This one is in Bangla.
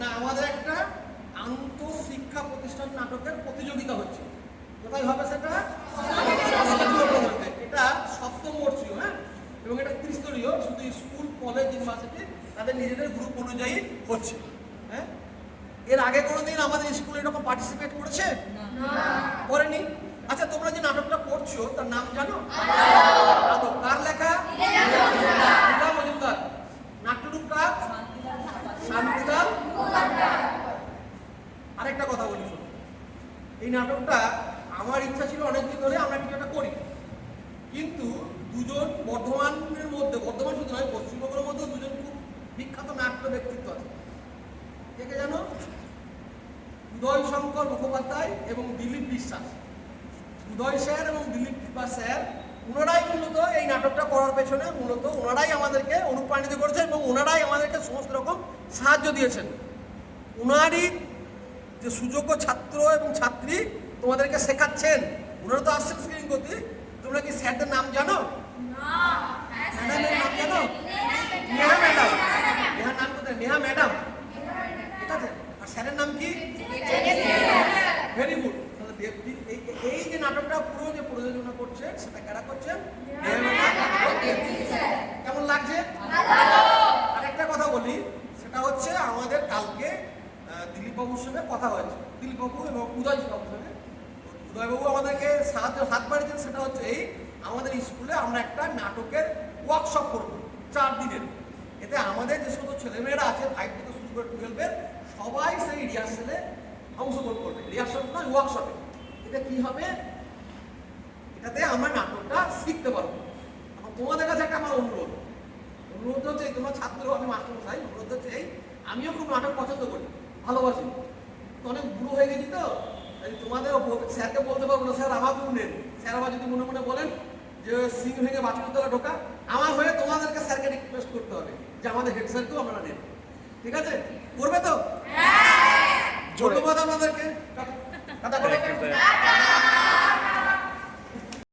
না আমাদের একটা আন্তঃশিক্ষা প্রতিষ্ঠান নাটকের প্রতিযোগিতা হচ্ছে। কোথায় হবে সেটা? এটা সপ্তম বর্ষীয় হ্যাঁ? এবং এটা ত্রিস্তরীয় শুধু স্কুল কলেজ ইউনিভার্সিটি তাদের নিজেদের গ্রুপ অনুযায়ী হচ্ছে হ্যাঁ? এর আগে কোনোদিন আমাদের স্কুলে এরকম পার্টিসিপেট করেছে? করেনি? আচ্ছা তোমরা যে নাটকটা করছ তার নাম জানো? কার লেখা? এই নাটকটা আমার ইচ্ছা ছিল অনেকদিন ধরে আমরা কিছু একটা করি। কিন্তু দুজন বর্ধমানের মধ্যে, বর্ধমান শুধু নয়, পশ্চিমবঙ্গের মধ্যে দুজন খুব বিখ্যাত নাট্য ব্যক্তিত্ব আছে। কে জানো? উদয় শঙ্কর মুখোপাধ্যায় এবং দিলীপ বিশ্বাস। উদয় স্যার এবং দিলীপ বিশ্বাস স্যার ওনারাই মূলত এই নাটকটা করার পেছনে, মূলত ওনারাই আমাদেরকে অনুপ্রাণিত করেছেন এবং ওনারাই আমাদেরকে সমস্ত রকম সাহায্য দিয়েছেন। ওনারই যে সুযোগ্য ছাত্র এবং ছাত্রী তোমাদেরকে শেখাচ্ছেন। ওনারা তো আসছেন স্ক্রিনিং করতে। তোমরা কি স্যারদের নাম জানো? ম্যাডামের নাম জানো? ম্যাডাম। নাম নেহা ম্যাডাম। আর স্যারের নাম কি? গুড এই যে নাটকটা পুরো যে প্রযোজনা করছে, সেটা কারা করছেন ম্যাডাম। কেমন লাগছে আরেকটা কথা বলি সেটা হচ্ছে আমাদের কালকে আহ, দিলীপ বাবুর সঙ্গে কথা হয়েছে। দিলীপ বাবু এবং উদয় বাবুর সঙ্গে উদয়বাবু আমাদেরকে সাহায্য হাত বাড়িয়েছেন সেটা হচ্ছে এই আমাদের স্কুলে আমরা একটা নাটকের ওয়ার্কশপ করব চার দিনের। এতে আমাদের যে সমস্ত ছেলেমেয়েরা আছে ফাইভ থেকে শুরু করে টুয়েলভের সবাই সেই রিহার্সেলে অংশগ্রহণ করবে। রিহার্সেল নয় ওয়ার্কশপে এটা কি হবে? এটাতে আমরা নাটকটা শিখতে পারব। তোমাদের কাছে একটা আমার অনুরোধ। অনুরোধ হচ্ছে তোমরা ছাত্র আমি মাস্টার অনুরোধ হচ্ছে এই আমিও খুব নাটক পছন্দ করি। ভালোবাসি। অনেক বুড়ো হয়ে গেছি তো তোমাদের স্যারকে বলতে পারব না স্যার আমার নেন স্যার আবার যদি মনে মনে বলেন যে সিং ভেঙে বাথরুম তলা ঢোকা আমার হয়ে তোমাদেরকে স্যারকে রিকোয়েস্ট করতে হবে যে আমাদের হেড স্যারকেও আমরা নেব ঠিক আছে? করবে তো? ধন্যবাদ আপনাদেরকে।